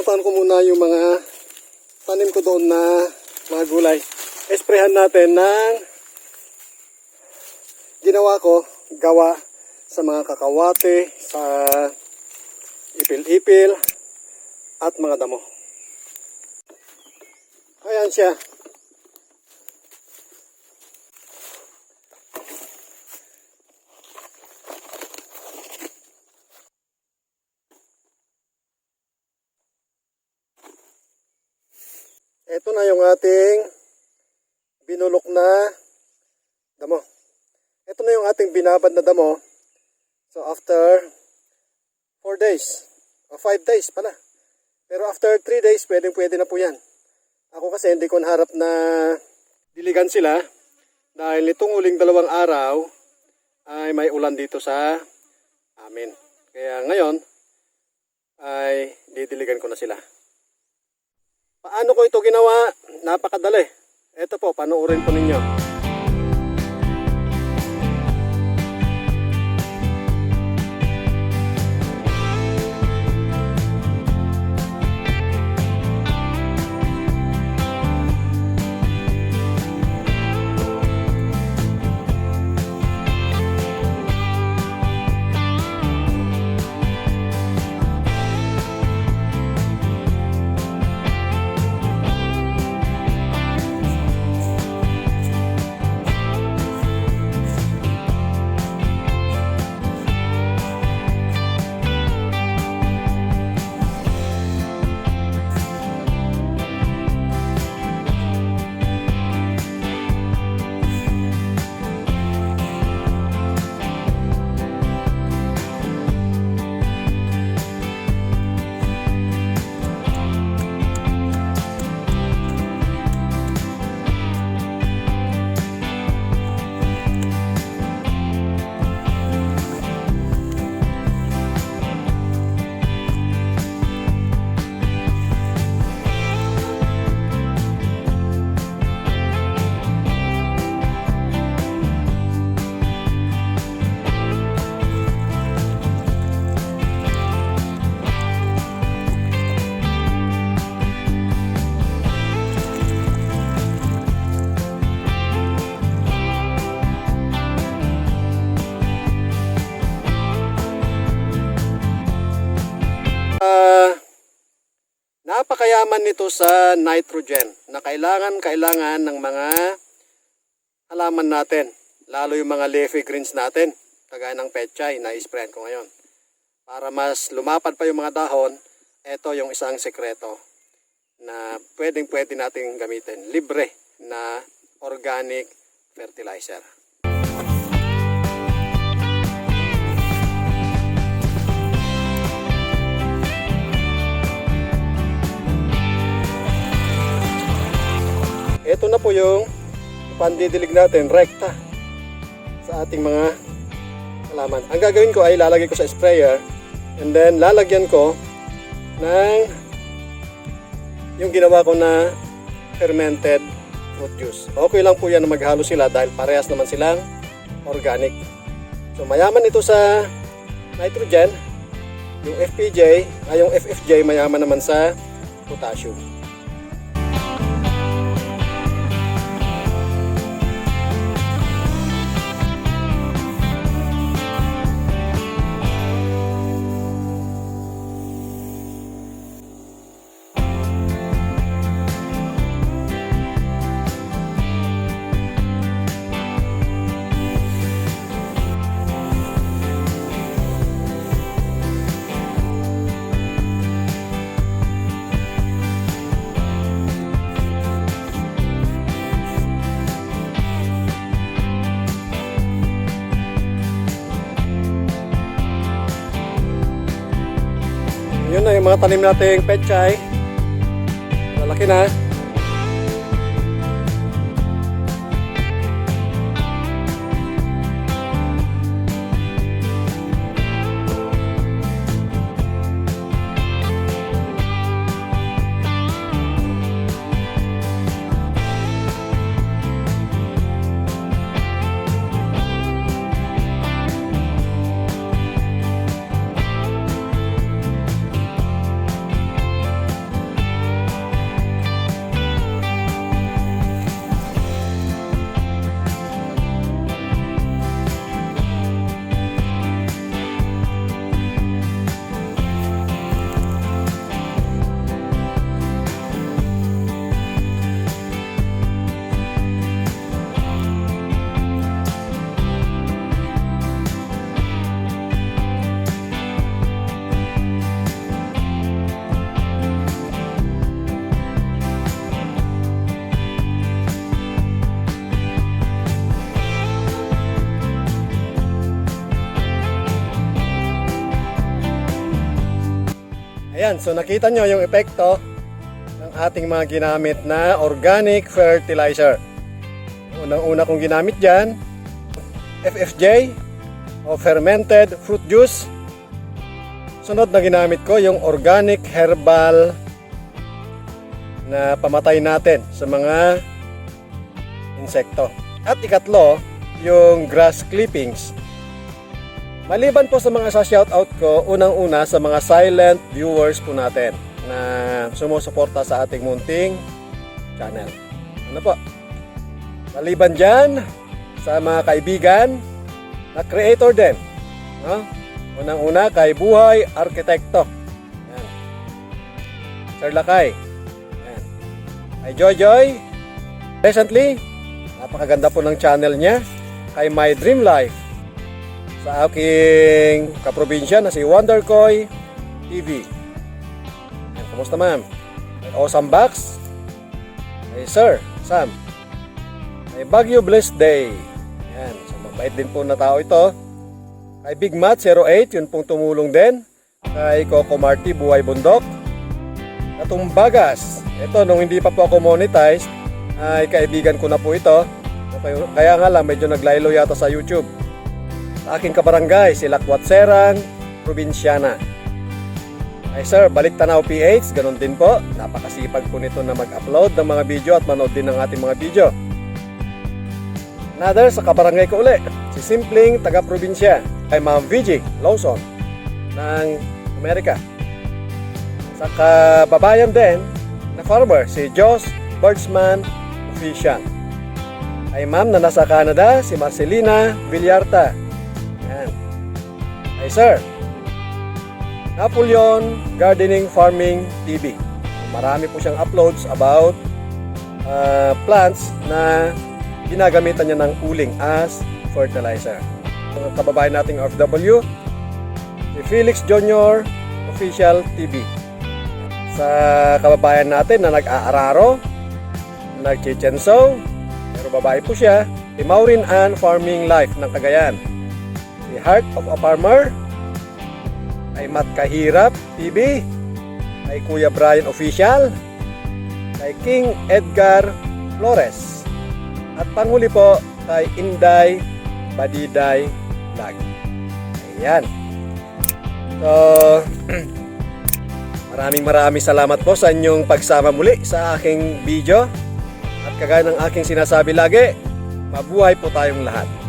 Pupuntahan ko muna yung mga tanim ko doon na mga gulay. Esprehan natin ng ginawa ko, gawa sa mga kakawate, sa ipil-ipil, at mga damo. Ayan siya. Ito na yung ating binulok na damo. Ito na yung ating binabad na damo. So after 4 days, o 5 days pala. Pero after 3 days, pwedeng pwede na po yan. Ako kasi hindi ko naharap na diligan sila dahil nitong uling dalawang araw ay may ulan dito sa amin. Kaya ngayon ay didiligan ko na sila. Paano ko ito ginawa? Napakadali. Ito po, panoorin po ninyo. Napakayaman nito sa nitrogen na kailangan kailangan ng mga halaman natin, lalo yung mga leafy greens natin, kagaya ng pechay na isprayan ko ngayon. Para mas lumapad pa yung mga dahon, ito yung isang sekreto na pwedeng pwede nating gamitin. Libre na organic fertilizer. Ito na po yung pandidilig natin, rekta sa ating mga halaman. Ang gagawin ko ay lalagay ko sa sprayer and then lalagyan ko ng yung ginawa ko na fermented fruit juice. Okay lang po yan na maghalo sila dahil parehas naman silang organic. So mayaman ito sa nitrogen, yung FPJ, ay yung FFJ mayaman naman sa potassium. Yun na yung mga tanim nating pechay. Lalaki na. Ayan, so nakita nyo yung epekto ng ating mga ginamit na organic fertilizer. Unang-una kong ginamit dyan, FFJ o fermented fruit juice. Sunod na ginamit ko yung organic herbal na pamatay natin sa mga insekto. At ikatlo, yung grass clippings. Maliban po sa mga sa shoutout ko, unang-una sa mga silent viewers po natin na sumusuporta sa ating munting channel. Ano po? Maliban dyan, sa mga kaibigan na creator din. No? Unang-una kay Buhay Arkitekto. Yan. Sir Lakay. Yan. Kay Joy Joy. Recently, napakaganda po ng channel niya. Kay My Dream Life. Sa aking kaprobinsya na si Wondercoy TV. Yan. Kumusta ma'am? Kay Awesome Box. Kay Sir Sam. Kay Baguio Blessed Day. Yan. So, mabait din po na tao ito. Kay Big Mat 08, yun pong tumulong din. Kay Coco Marty, Buhay Bundok. Katumbagas. Ito, nung hindi pa po ako monetized, ay kaibigan ko na po ito. Kaya nga lang, medyo naglaylo yata sa YouTube. Sa aking kabarangay, si Lakwat Serang, Provinciana. Ay sir, balik tanaw PH, ganun din po. Napakasipag po nito na mag-upload ng mga video at manood din ng ating mga video. Another sa kabarangay ko uli, si Simpling taga-probinsya kay Ma'am VG Lawson ng Amerika. Sa kababayan din na farmer, si Joss Birdsman Official. Ay ma'am na nasa Canada, si Marcelina Villarta. Ay sir, Napoleon Gardening Farming TV. Marami po siyang uploads about uh, plants na ginagamitan niya ng uling as fertilizer. Mga kababayan nating OFW, si Felix Jr. Official TV. Sa kababayan natin na nag-aararo, nag-chichenso, pero babae po siya, si Maureen Ann Farming Life ng Cagayan. Heart of a Farmer, kay Matt Kahirap TV, kay Kuya Brian Official, kay King Edgar Flores, at panghuli po kay Inday Badiday Vlog. Ayan. So, maraming maraming salamat po sa inyong pagsama muli sa aking video. At kagaya ng aking sinasabi lagi, mabuhay po tayong lahat.